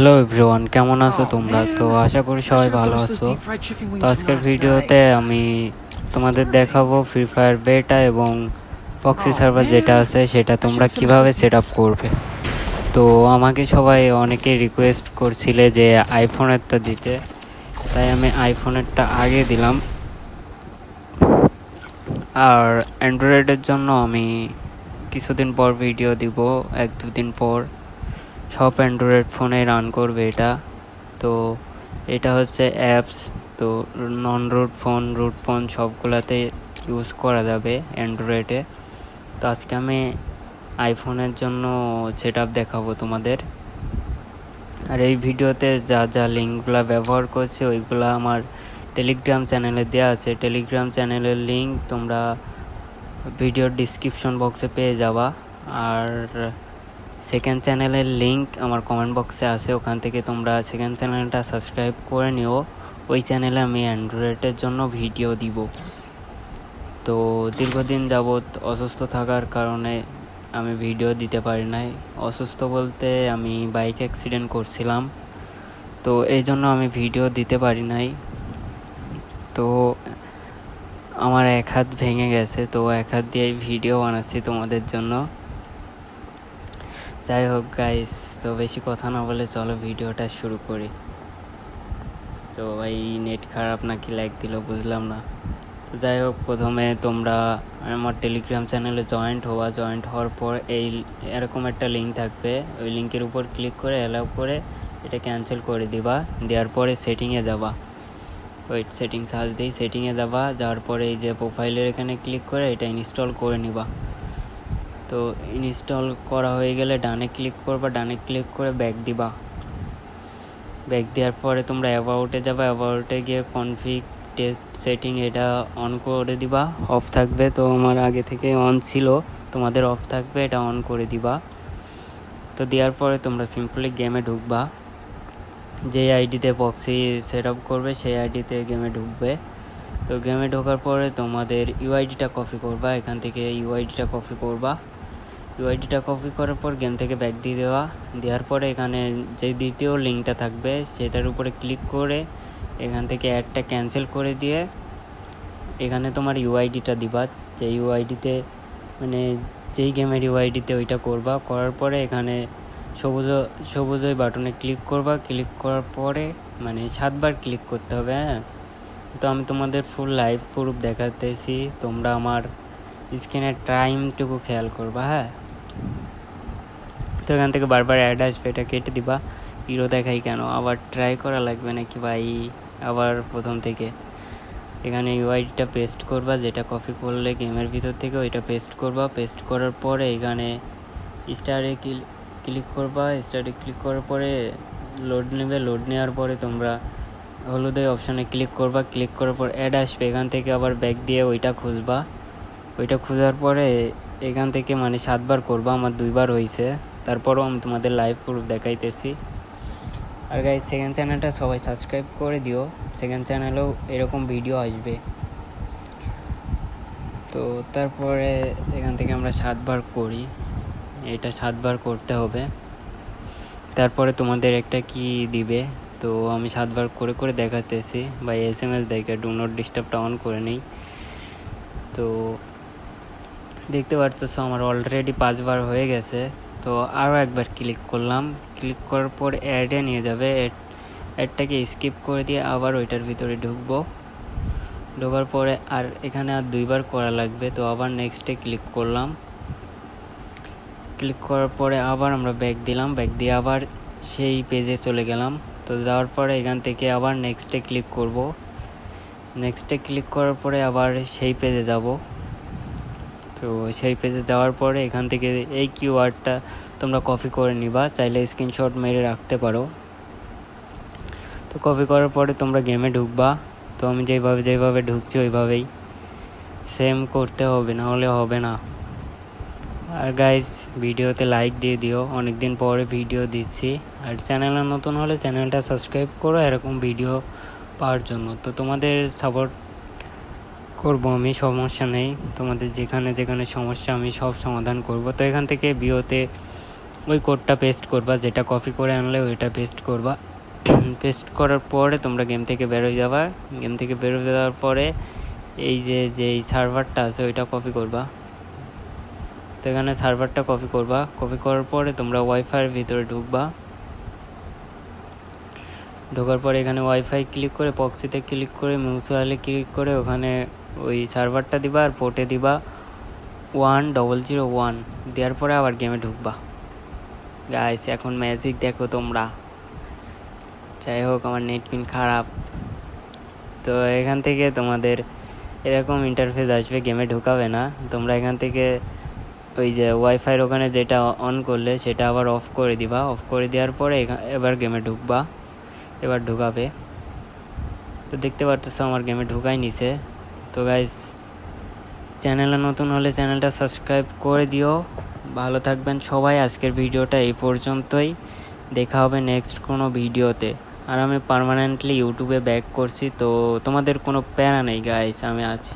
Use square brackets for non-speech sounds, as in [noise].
Hello everyone কেমন আছো তোমরা? তো আশা করি সবাই ভালো আছো। তো আজকের ভিডিওতে আমি তোমাদের দেখাবো ফ্রি ফায়ার বেটা এবং পক্সি সার্ভার যেটা আছে সেটা তোমরা কীভাবে সেট আপ করবে? তো আমাকে সবাই অনেকে রিকোয়েস্ট করছিলে যে আইফোনেরটা দিতে। তাই আমি আইফোনেরটা আগে দিলাম। আর অ্যান্ড্রয়েডের জন্য আমি কিছুদিন পর ভিডিও দিব এক দুদিন পর। সব অ্যান্ড্রয়েড ফোনে রান করবে এটা। তো এটা হচ্ছে অ্যাপস। তো non root phone root phone সবগুলাতে use করা যাবে অ্যান্ড্রয়েডে। তো আজকে আমি আইফোনের জন্য সেট আপ দেখাবো তোমাদের। আর এই ভিডিওতে যা যা লিঙ্কগুলো ব্যবহার করছে, ওইগুলো আমার টেলিগ্রাম চ্যানেলে দেওয়া আছে। টেলিগ্রাম চ্যানেলের লিঙ্ক তোমরা ভিডিওর ডিসক্রিপশন বক্সে পেয়ে যাবা। আর সেকেন্ড চ্যানেলের লিংক আমার কমেন্ট বক্সে আছে, ওখান থেকে তোমরা সেকেন্ড চ্যানেলটা সাবস্ক্রাইব করে নিও। ওই চ্যানেলে আমি অ্যান্ড্রয়েডের জন্য ভিডিও দিব। তো দীর্ঘদিন যাবৎ অসুস্থ থাকার কারণে আমি ভিডিও দিতে পারি নাই। অসুস্থ বলতে আমি বাইক অ্যাক্সিডেন্ট করছিলাম। তো এই জন্য আমি ভিডিও দিতে পারি নাই। তো আমার এক হাত ভেঙে গেছে, তো এক হাত দিয়ে ভিডিও বানাচ্ছি তোমাদের জন্য। যাই হোক গাইস তো বেশি কথা না বলে চলো ভিডিওটা শুরু করি। তো এই নেট খারাপ নাকি লাইক দিল বুঝলাম না। তো যাই হোক, প্রথমে তোমরা আমার টেলিগ্রাম চ্যানেলে জয়েন্ট হওয়া জয়েন্ট হওয়ার পর এই এরকম একটা লিঙ্ক থাকবে। ওই লিঙ্কের উপর ক্লিক করে অ্যালাউ করে এটা ক্যান্সেল করে দিবা। দেওয়ার পরে সেটিংয়ে যাবা। ওই সেটিং সার্চ দিই সেটিংয়ে যাবা। যাওয়ার পরে এই যে প্রোফাইলের এখানে ক্লিক করে এটা ইনস্টল করে নিবা। তো ইনস্টল করা হয়ে গেলে ডানে ক্লিক করবা, ডানে ক্লিক করে ব্যাক দিবা। ব্যাক দেওয়ার পরে তোমরা অ্যাবাউটে যাবা অ্যাবাউটে গিয়ে কনফিগ টেস্ট সেটিং এটা অন করে দিবা। অফ থাকবে তো আমার আগে থেকে অন ছিল, তোমাদের অফ থাকবে, এটা অন করে দিবা। তো দেওয়ার পরে তোমরা সিম্পলি গেমে ঢুকবা। যে আইডিতে বক্সি সেট আপ করবে, সেই আইডিতে গেমে ঢুকবে। তো গেমে ঢোকার পরে তোমাদের ইউআইডিটা কপি করবা, এখান থেকে ইউআইডিটা কপি করবা। ইউআইডিটা কপি করার পর গেম থেকে ব্যাক দিয়ে দেওয়া। দেওয়ার পরে এখানে যে দ্বিতীয় লিঙ্কটা থাকবে, সেটার উপরে ক্লিক করে এখান থেকে অ্যাডটা ক্যান্সেল করে দিয়ে এখানে তোমার ইউআইডিটা দিবা। যে ইউআইডিতে মানে যেই গেমের ইউআইডিতে ওইটা করবা। করার পরে এখানে সবুজ সবুজ ওই বাটনে ক্লিক করবা। ক্লিক করার পরে মানে সাতবার ক্লিক করতে হবে হ্যাঁ? তো আমি তোমাদের ফুল লাইভ প্রুফ দেখাতেছি। তোমরা আমার স্ক্রিনের টাইমটুকু খেয়াল করবা হ্যাঁ? তো এখান থেকে বারবার অ্যাড আসবে, এটা কেটে দিবা। হিরো দেখাই কেন? আবার ট্রাই করা লাগবে নাকি ভাই? আবার প্রথম থেকে। এখানে ইউআইডিটা পেস্ট করবা, যেটা কপি করলে গেমের ভিতর থেকে ওইটা পেস্ট করবা। পেস্ট করার পরে এখানে স্টারে ক্লিক করবা। স্টারে ক্লিক করার পরে লোড নেবে। লোড নেওয়ার পরে তোমরা হলুদের অপশানে ক্লিক করবা। ক্লিক করার পর অ্যাড আসবে। এখান থেকে আবার ব্যাক দিয়ে ওইটা খুঁজবা। ওইটা খোঁজার পরে এখান থেকে মানে সাতবার করবা। আমার দুইবার হয়েছে তারপরও আমি তোমাদের লাইভ প্রুফ দেখাইতেছি। আর গাই সেকেন্ড চ্যানেলটা সবাই সাবস্ক্রাইব করে দিও। সেকেন্ড চ্যানেলেও এরকম ভিডিও আসবে। তো তারপরে এখান থেকে আমরা সাতবার করি। এটা সাতবার করতে হবে। তারপরে তোমাদের একটা কি দিবে। তো আমি সাতবার করে করে দেখাতেছি। বা এস এম এস দেখে ডু নট ডিস্টার্বটা অন করে নিই। তো দেখতে পাচ্ছ আমার অলরেডি পাঁচবার হয়ে গেছে। তো আরও একবার ক্লিক করলাম। ক্লিক করার পর অ্যাডে নিয়ে যাবে। অ্যাডটাকে স্কিপ করে দিয়ে আবার ওইটার ভিতরে ঢুকবো। ঢোকার পরে আর এখানে আর দুইবার করা লাগবে। তো আবার নেক্সটে ক্লিক করলাম। ক্লিক করার পরে আবার আমরা ব্যাক দিলাম। ব্যাক দিয়ে আবার সেই পেজে চলে গেলাম। তো যাওয়ার পরে এখান থেকে আবার নেক্সটে ক্লিক করব। নেক্সটে ক্লিক করার পরে আবার সেই পেজে যাব। তো সেই পেজে যাওয়ার পরে এখান থেকে এই কিউআরটা তোমরা কপি করে নিবা, চাইলে স্ক্রিনশট মেরে রাখতে পারো। তো কপি করার পরে তোমরা গেমে ঢুকবা। তো আমি যেইভাবে যেইভাবে ঢুকছি ওইভাবেই। সেম করতে হবে, না হলে হবে না। আর গাইজ ভিডিওতে লাইক দিয়ে দিও। অনেক দিন পরে ভিডিও দিচ্ছি। আর চ্যানেলে নতুন হলে চ্যানেলটা সাবস্ক্রাইব করো, এরকম ভিডিও পাওয়ার জন্য। তো তোমাদের সাপোর্ট করব আমি, সমস্যা নেই। তোমাদের যেখানে যেখানে সমস্যা, আমি সব সমাধান করব। তো এখান থেকে বিওতে ওই কোডটা পেস্ট করবা, যেটা কপি করে আনলে ওইটা পেস্ট করবা। [clears throat] পেস্ট করার পরে তোমরা গেম থেকে বেরোয় যাবা। গেম থেকে বেরোয় যাওয়ার পরে এই যে যে এই সার্ভারটা আছে, ওইটা কপি করবা। তো এখানে সার্ভারটা কপি করবা। কপি করার পরে তোমরা ওয়াইফাইয়ের ভিতরে ঢুকবা। ঢোকার পরে এখানে ওয়াইফাই ক্লিক করে পক্সিতে ক্লিক করে মিউচুয়ালে ক্লিক করে ওখানে ওই সার্ভারটা দিবা আর পোর্টে দিবা ওয়ান ডবল জিরো ওয়ান দেওয়ার পরে আবার গেমে ঢুকবা। গাইস এখন ম্যাজিক দেখো তোমরা। যাই হোক, আমার নেট পিন খারাপ। তো এখান থেকে তোমাদের এরকম ইন্টারফেস আসবে গেমে ঢুকাবে না। তোমরা এখান থেকে ওই যে ওয়াইফাইয়ের ওখানে যেটা অন করলে সেটা আবার অফ করে দিবা। অফ করে দেওয়ার পরে এবার গেমে ঢুকবা। এবার ঢুকাবে। তো দেখতে পারতেছো আমার গেমে ঢুকাই নিছে। তো গাইজ চ্যানেলে নতুন হলে চ্যানেলটা সাবস্ক্রাইব করে দিও। ভালো থাকবেন সবাই, আজকের ভিডিওটা এই পর্যন্তই। দেখা হবে নেক্সট কোনো ভিডিওতে। আর আমি পারমানেন্টলি ইউটিউবে ব্যাক করছি, তো তোমাদের কোনো প্যারা নেই গাইস আমি আছি।